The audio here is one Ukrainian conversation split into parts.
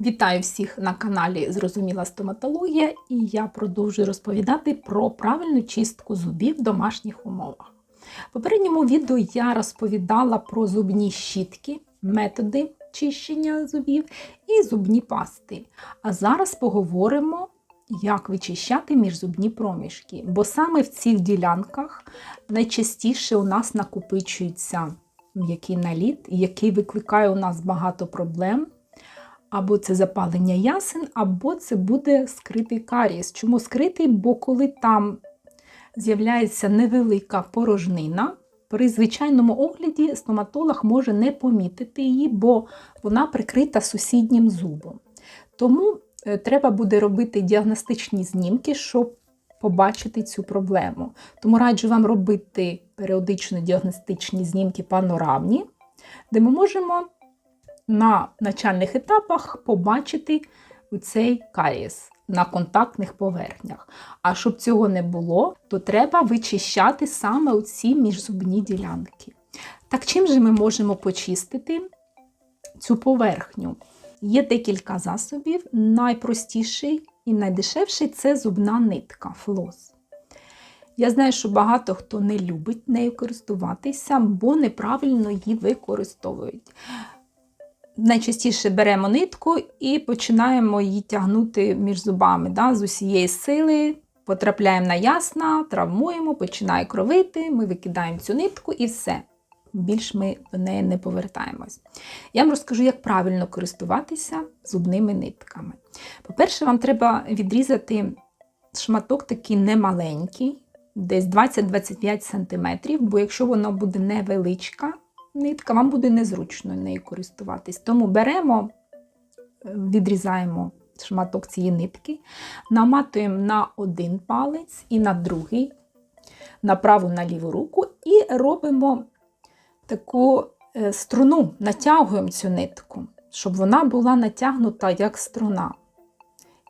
Вітаю всіх на каналі Зрозуміла стоматологія, і я продовжую розповідати про правильну чистку зубів в домашніх умовах. В попередньому відео я розповідала про зубні щітки, методи чищення зубів і зубні пасти. А зараз поговоримо, як вичищати міжзубні проміжки, бо саме в цих ділянках найчастіше у нас накопичується м'який наліт, який викликає у нас багато проблем. Або це запалення ясен, або це буде скритий карієс. Чому скритий? Бо коли там з'являється невелика порожнина, при звичайному огляді стоматолог може не помітити її, бо вона прикрита сусіднім зубом. Тому е, треба буде робити діагностичні знімки, щоб побачити цю проблему. Тому раджу вам робити періодично діагностичні знімки панорамні, де ми можемо на начальних етапах побачити цей карієс на контактних поверхнях. А щоб цього не було, то треба вичищати саме оці міжзубні ділянки. Так чим же ми можемо почистити цю поверхню? Є декілька засобів. Найпростіший і найдешевший це зубна нитка флос. Я знаю, що багато хто не любить нею користуватися, бо неправильно її використовують найчастіше беремо нитку і починаємо її тягнути між зубами да, з усієї сили. Потрапляємо на ясна, травмуємо, починає кровити, ми викидаємо цю нитку і все. Більш ми до неї не повертаємось. Я вам розкажу, як правильно користуватися зубними нитками. По-перше, вам треба відрізати шматок такий немаленький, десь 20-25 см, бо якщо воно буде невеличка, нитка, вам буде незручно нею користуватись. Тому беремо, відрізаємо шматок цієї нитки, наматуємо на один палець і на другий, на праву на ліву руку, і робимо таку е, струну, натягуємо цю нитку, щоб вона була натягнута як струна.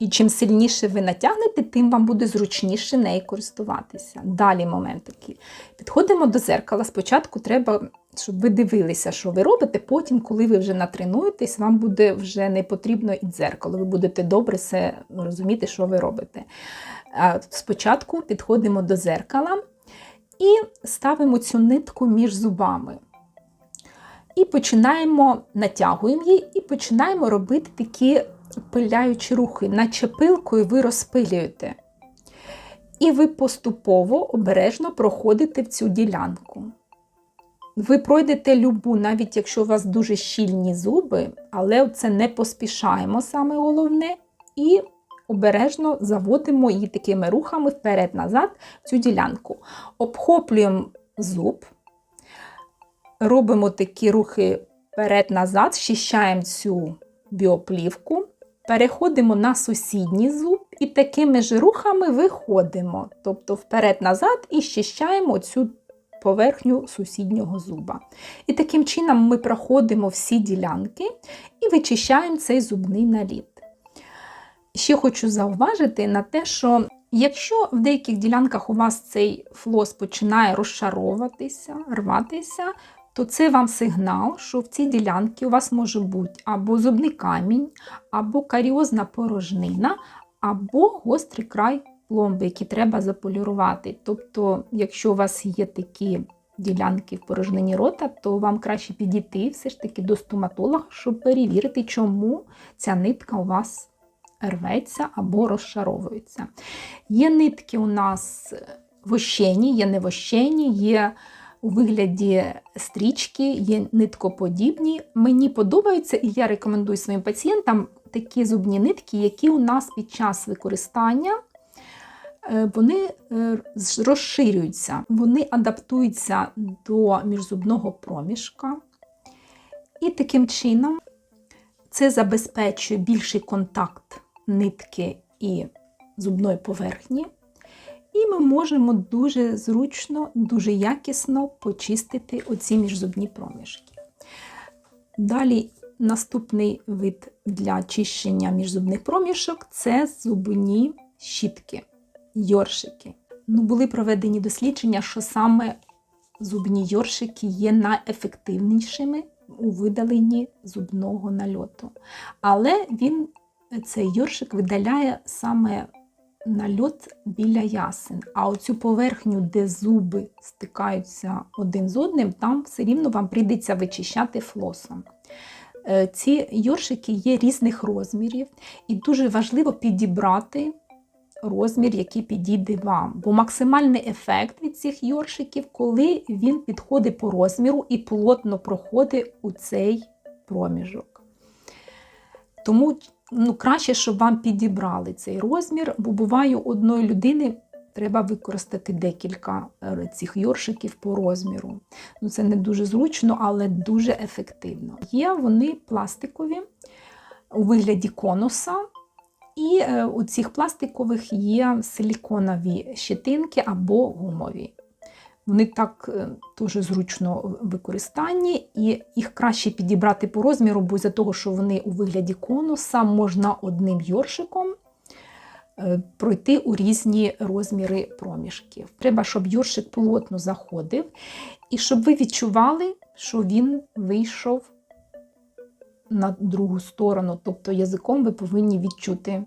І чим сильніше ви натягнете, тим вам буде зручніше нею користуватися. Далі момент такий. Підходимо до зеркала. Спочатку треба, щоб ви дивилися, що ви робите. Потім, коли ви вже натренуєтесь, вам буде вже не потрібно і дзеркало. Ви будете добре все розуміти, що ви робите. Спочатку підходимо до зеркала і ставимо цю нитку між зубами. І починаємо, натягуємо її і починаємо робити такі пиляючі рухи, наче пилкою ви розпилюєте. І ви поступово обережно проходите в цю ділянку. Ви пройдете любу, навіть якщо у вас дуже щільні зуби, але це не поспішаємо, саме головне, і обережно заводимо її такими рухами вперед-назад цю ділянку. Обхоплюємо зуб, робимо такі рухи вперед-назад, щищаємо цю біоплівку. Переходимо на сусідній зуб і такими ж рухами виходимо, тобто вперед-назад і щищаємо цю поверхню сусіднього зуба. І таким чином ми проходимо всі ділянки і вичищаємо цей зубний наліт. Ще хочу зауважити на те, що якщо в деяких ділянках у вас цей флос починає розшаровуватися, рватися, то це вам сигнал, що в цій ділянці у вас може бути або зубний камінь, або каріозна порожнина, або гострий край пломби, які треба заполірувати. Тобто, якщо у вас є такі ділянки в порожнині рота, то вам краще підійти все ж таки до стоматолога, щоб перевірити, чому ця нитка у вас рветься або розшаровується. Є нитки у нас вощені, є невощені, є у вигляді стрічки, є ниткоподібні. Мені подобаються, і я рекомендую своїм пацієнтам такі зубні нитки, які у нас під час використання вони е, розширюються, вони адаптуються до міжзубного проміжка. І таким чином це забезпечує більший контакт нитки і зубної поверхні. І ми можемо дуже зручно, дуже якісно почистити оці міжзубні проміжки. Далі наступний вид для чищення міжзубних проміжок це зубні щітки, йоршики. Ну, Були проведені дослідження, що саме зубні йоршики є найефективнішими у видаленні зубного нальоту. Але він, цей йоршик, видаляє саме нальот біля ясен. А оцю поверхню, де зуби стикаються один з одним, там все рівно вам прийдеться вичищати флосом. Е, Ці йоршики є різних розмірів, і дуже важливо підібрати розмір, який підійде вам. Бо максимальний ефект від цих йоршиків, коли він підходить по розміру і плотно проходить у цей проміжок. Тому ну, краще, щоб вам підібрали цей розмір, бо буває одної людини треба використати декілька е, цих йоршиків по розміру. Ну, Це не дуже зручно, але дуже ефективно. Є вони пластикові у вигляді конуса. І е, у цих пластикових є силіконові щетинки або гумові. Вони так е, дуже зручно використанні, і їх краще підібрати по розміру, бо за того, що вони у вигляді конуса, можна одним йоршиком е, пройти у різні розміри проміжків. Треба, щоб йоршик плотно заходив, і щоб ви відчували, що він вийшов на другу сторону, тобто язиком ви повинні відчути,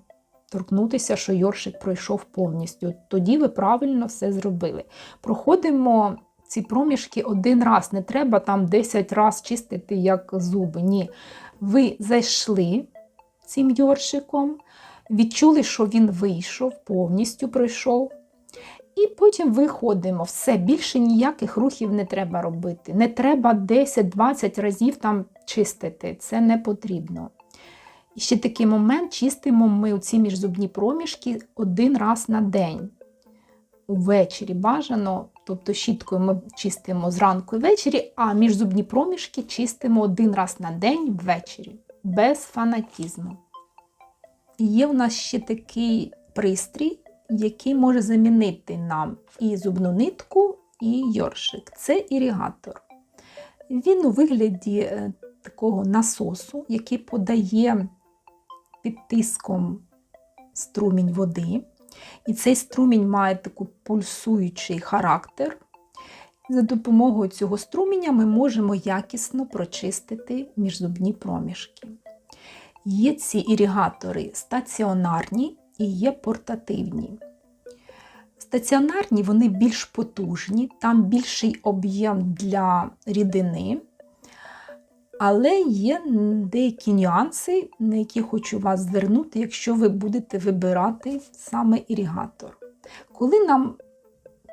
торкнутися, що йоршик пройшов повністю. Тоді ви правильно все зробили. Проходимо ці проміжки один раз, не треба там 10 разів чистити, як зуби. Ні. Ви зайшли цим йоршиком, відчули, що він вийшов, повністю пройшов. І потім виходимо. Все, більше ніяких рухів не треба робити. Не треба 10-20 разів там чистити. Це не потрібно. І ще такий момент чистимо ми ці міжзубні проміжки один раз на день. Увечері бажано, тобто щіткою ми чистимо зранку і ввечері, а міжзубні проміжки чистимо один раз на день ввечері, без фанатізму. Є в нас ще такий пристрій, який може замінити нам і зубну нитку, і йоршик. Це іригатор. Він у вигляді е, такого насосу, який подає під тиском струмінь води. І цей струмінь має такий пульсуючий характер. За допомогою цього струменя ми можемо якісно прочистити міжзубні проміжки. Є ці іригатори стаціонарні і є портативні. Стаціонарні вони більш потужні, там більший об'єм для рідини, але є деякі нюанси, на які хочу вас звернути, якщо ви будете вибирати саме іригатор. Коли нам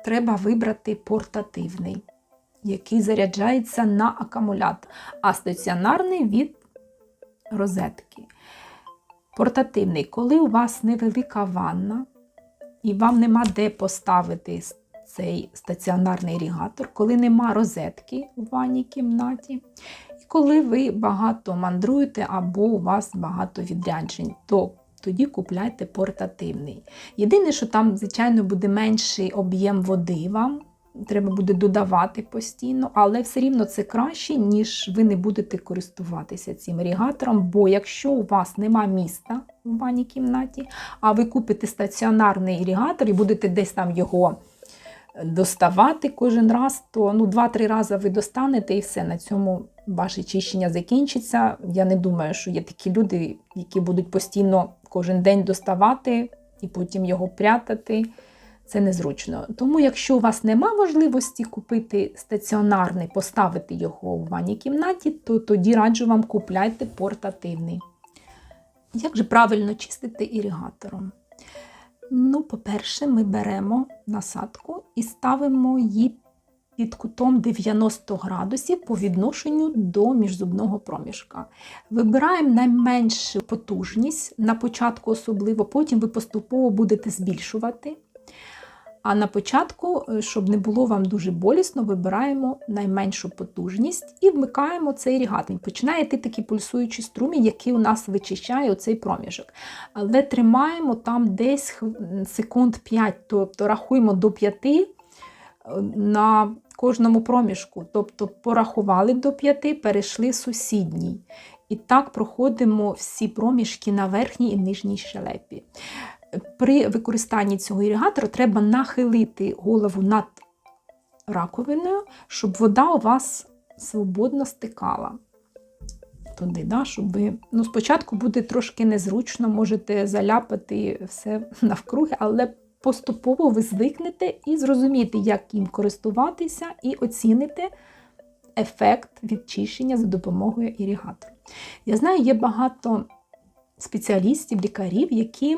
треба вибрати портативний, який заряджається на акумулятор, а стаціонарний від розетки. Портативний, коли у вас невелика ванна, і вам нема де поставити цей стаціонарний іригатор, коли нема розетки у ванній кімнаті, і коли ви багато мандруєте або у вас багато відряджень, то тоді купляйте портативний. Єдине, що там, звичайно, буде менший об'єм води вам. Треба буде додавати постійно, але все рівно це краще, ніж ви не будете користуватися цим ірігатором. Бо якщо у вас нема міста в ванній кімнаті, а ви купите стаціонарний ірігатор і будете десь там його доставати кожен раз, то ну, 2-3 рази ви достанете і все. На цьому ваше чищення закінчиться. Я не думаю, що є такі люди, які будуть постійно кожен день доставати і потім його прятати. Це незручно. Тому, якщо у вас нема можливості купити стаціонарний, поставити його у ванній кімнаті, то тоді раджу вам купляйте портативний. Як же правильно чистити ірігатором? Ну, по-перше, ми беремо насадку і ставимо її під кутом 90 градусів по відношенню до міжзубного проміжка. Вибираємо найменшу потужність на початку, особливо, потім ви поступово будете збільшувати. А на початку, е, щоб не було вам дуже болісно, вибираємо найменшу потужність і вмикаємо цей рігат. Починає йти такий пульсуючий струмінь, який у нас вичищає оцей проміжок. Але тримаємо там десь секунд 5, тобто рахуємо до 5 е, на кожному проміжку. Тобто порахували до 5, перейшли сусідній. І так проходимо всі проміжки на верхній і нижній щелепі при використанні цього іригатора треба нахилити голову над раковиною, щоб вода у вас свободно стикала. туди, да, щоб ви. Ну, спочатку буде трошки незручно, можете заляпати все навкруги, але поступово ви звикнете і зрозумієте, як їм користуватися, і оціните ефект відчищення за допомогою іригатора. Я знаю, є багато спеціалістів, лікарів, які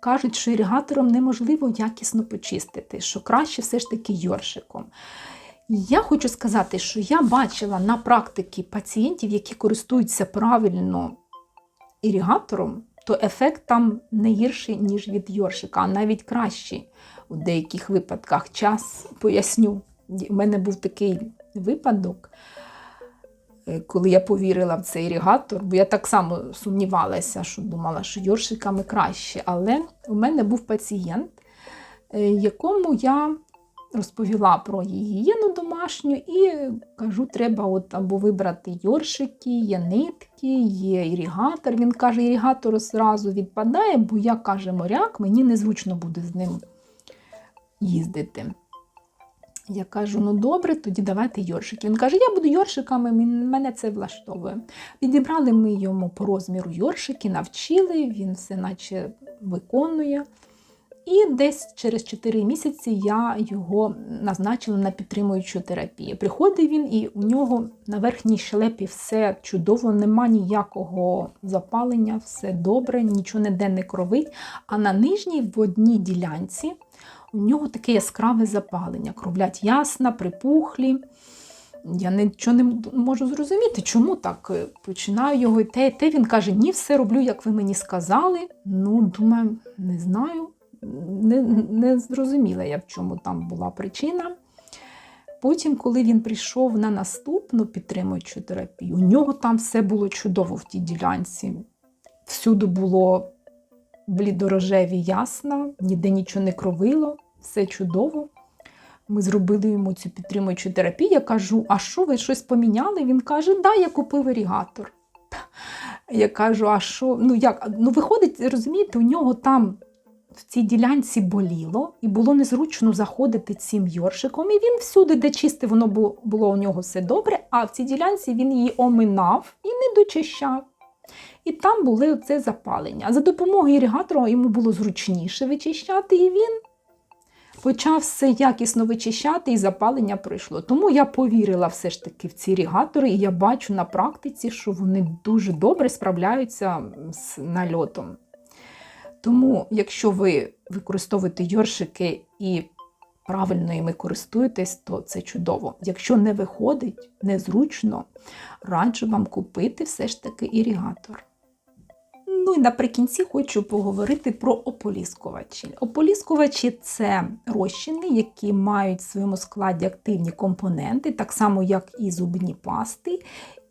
кажуть, що іригатором неможливо якісно почистити, що краще все ж таки йоршиком. Я хочу сказати, що я бачила на практиці пацієнтів, які користуються правильно ірігатором, то ефект там не гірший, ніж від йоршика, а навіть кращий у деяких випадках. Час поясню. У мене був такий випадок, коли я повірила в цей іригатор, бо я так само сумнівалася, що думала, що йоршиками краще. Але у мене був пацієнт, е, якому я розповіла про гігієну домашню і кажу, треба от або вибрати йоршики, є нитки, є іригатор. Він каже, іригатор зразу відпадає, бо я каже, моряк, мені незручно буде з ним їздити. Я кажу, ну добре, тоді давайте йоршики. Він каже, я буду йоршиками, мене це влаштовує. Відібрали ми йому по розміру йоршики, навчили, він все наче виконує. І десь через 4 місяці я його назначила на підтримуючу терапію. Приходив він, і у нього на верхній щелепі все чудово, нема ніякого запалення, все добре, нічого ніде не кровить. А на нижній в одній ділянці у нього таке яскраве запалення. Кровлять ясна, припухлі. Я нічого не можу зрозуміти, чому так починаю його і те, і те. Він каже, ні, все роблю, як ви мені сказали. Ну, думаю, не знаю не, не зрозуміла я, в чому там була причина. Потім, коли він прийшов на наступну підтримуючу терапію, у нього там все було чудово в тій ділянці. Всюди було блідорожеві ясно, ніде нічого не кровило, все чудово. Ми зробили йому цю підтримуючу терапію. Я кажу, а що ви щось поміняли? Він каже, да, я купив ерігатор. Я кажу, а що? Ну як? Ну, виходить, розумієте, у нього там в цій ділянці боліло, і було незручно заходити цим йоршиком. І він всюди, де чисте, воно було у нього все добре, а в цій ділянці він її оминав і не дочищав. І там були оце запалення. За допомогою іригатора йому було зручніше вичищати, і він почав все якісно вичищати, і запалення пройшло. Тому я повірила все ж таки в ці іригатори, і я бачу на практиці, що вони дуже добре справляються з нальотом. Тому, якщо ви використовуєте йоршики і правильно іми користуєтесь, то це чудово. Якщо не виходить, незручно, раджу вам купити все ж таки ірігатор. Ну і наприкінці хочу поговорити про ополіскувачі. Ополіскувачі це розчини, які мають в своєму складі активні компоненти, так само, як і зубні пасти.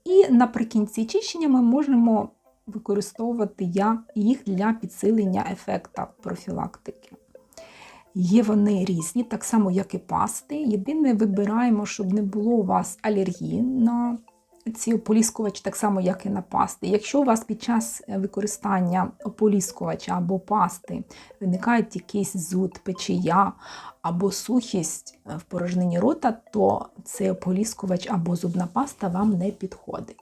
І наприкінці чищення ми можемо використовувати їх для підсилення ефекта профілактики. Є вони різні, так само, як і пасти. Єдине, вибираємо, щоб не було у вас алергії на ці ополіскувачі, так само, як і на пасти. Якщо у вас під час використання ополіскувача або пасти виникають якийсь зуд, печія або сухість в порожнині рота, то цей ополіскувач або зубна паста вам не підходить.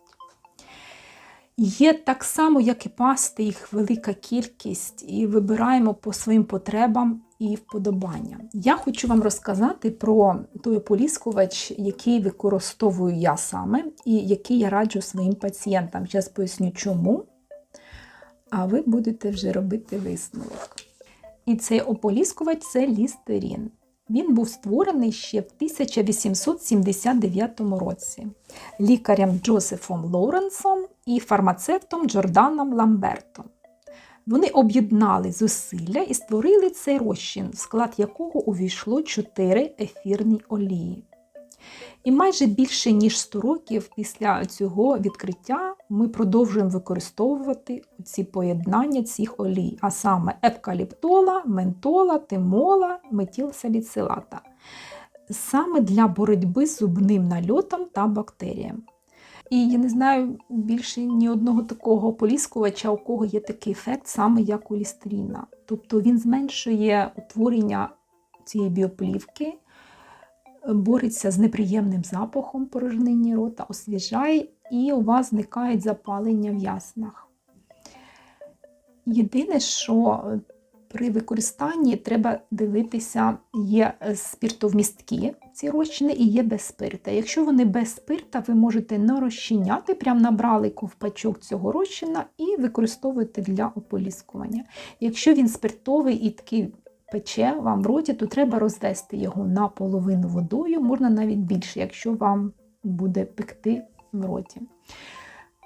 Є так само, як і пасти, їх велика кількість, і вибираємо по своїм потребам і вподобанням. Я хочу вам розказати про той ополіскувач, який використовую я саме, і який я раджу своїм пацієнтам. Зараз поясню, чому. А ви будете вже робити висновок. І цей ополіскувач це лістерін. Він був створений ще в 1879 році лікарем Джозефом Лоуренсом і фармацевтом Джорданом Ламбертом. Вони об'єднали зусилля і створили цей розчин, в склад якого увійшло 4 ефірні олії. І майже більше ніж 100 років після цього відкриття ми продовжуємо використовувати ці поєднання цих олій, а саме евкаліптола, ментола, тимола, метілсаліцилата, саме для боротьби з зубним нальотом та бактеріями. І я не знаю більше ні одного такого поліскувача, у кого є такий ефект, саме як у лістеріна. Тобто він зменшує утворення цієї біоплівки бореться з неприємним запахом порожнині рота, освіжає, і у вас зникають запалення в яснах. Єдине, що при використанні треба дивитися, є е, спіртовмісткі ці розчини і є без спирта. Якщо вони без спирта, ви можете не розчиняти, прям набрали ковпачок цього розчина і використовуєте для ополіскування. Якщо він спиртовий і такий пече вам в роті, то треба розвести його наполовину водою, можна навіть більше, якщо вам буде пекти в роті.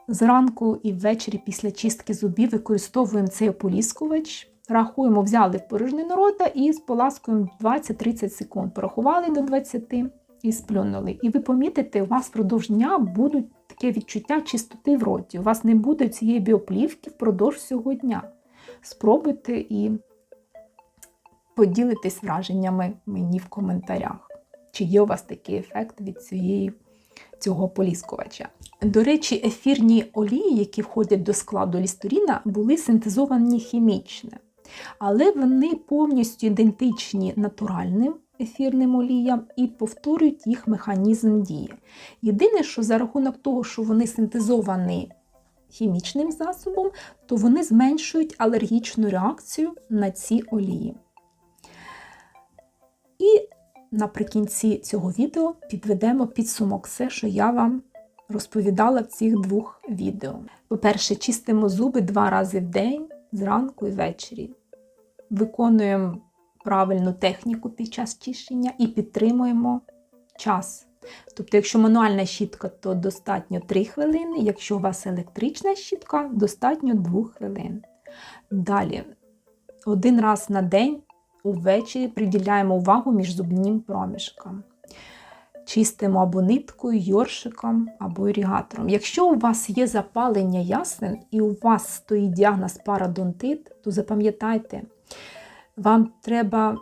Зранку і ввечері після чистки зубів використовуємо цей ополіскувач. Рахуємо, взяли в порожнину рота і споласкуємо 20-30 секунд. Порахували до 20 і сплюнули. І ви помітите, у вас впродовж дня будуть таке відчуття чистоти в роті. У вас не буде цієї біоплівки впродовж всього дня. Спробуйте і поділитесь враженнями мені в коментарях, чи є у вас такий ефект від цієї, цього поліскувача. До речі, ефірні олії, які входять до складу лісторіна, були синтезовані хімічно, але вони повністю ідентичні натуральним ефірним оліям і повторюють їх механізм дії. Єдине, що за рахунок того, що вони синтезовані хімічним засобом, то вони зменшують алергічну реакцію на ці олії. І наприкінці цього відео підведемо підсумок все, що я вам розповідала в цих двох відео. По-перше, чистимо зуби два рази в день, зранку і ввечері. Виконуємо правильну техніку під час чищення і підтримуємо час. Тобто, якщо мануальна щітка, то достатньо 3 хвилини, якщо у вас електрична щітка, достатньо 2 хвилин. Далі, один раз на день увечері приділяємо увагу міжзубним проміжкам. Чистимо або ниткою, йоршиком або ірігатором. Якщо у вас є запалення ясен і у вас стоїть діагноз парадонтит, то запам'ятайте, вам треба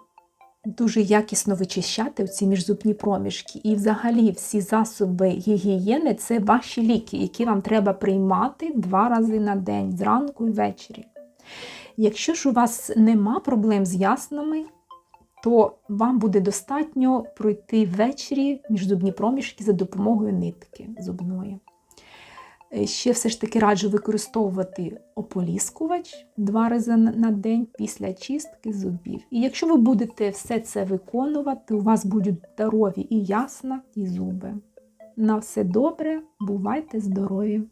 дуже якісно вичищати ці міжзубні проміжки. І взагалі всі засоби гігієни це ваші ліки, які вам треба приймати два рази на день, зранку і ввечері. Якщо ж у вас нема проблем з яснами, то вам буде достатньо пройти ввечері міжзубні проміжки за допомогою нитки зубної. Е, Ще все ж таки раджу використовувати ополіскувач два рази на день після чистки зубів. І якщо ви будете все це виконувати, у вас будуть здорові і ясна, і зуби. На все добре, бувайте здорові!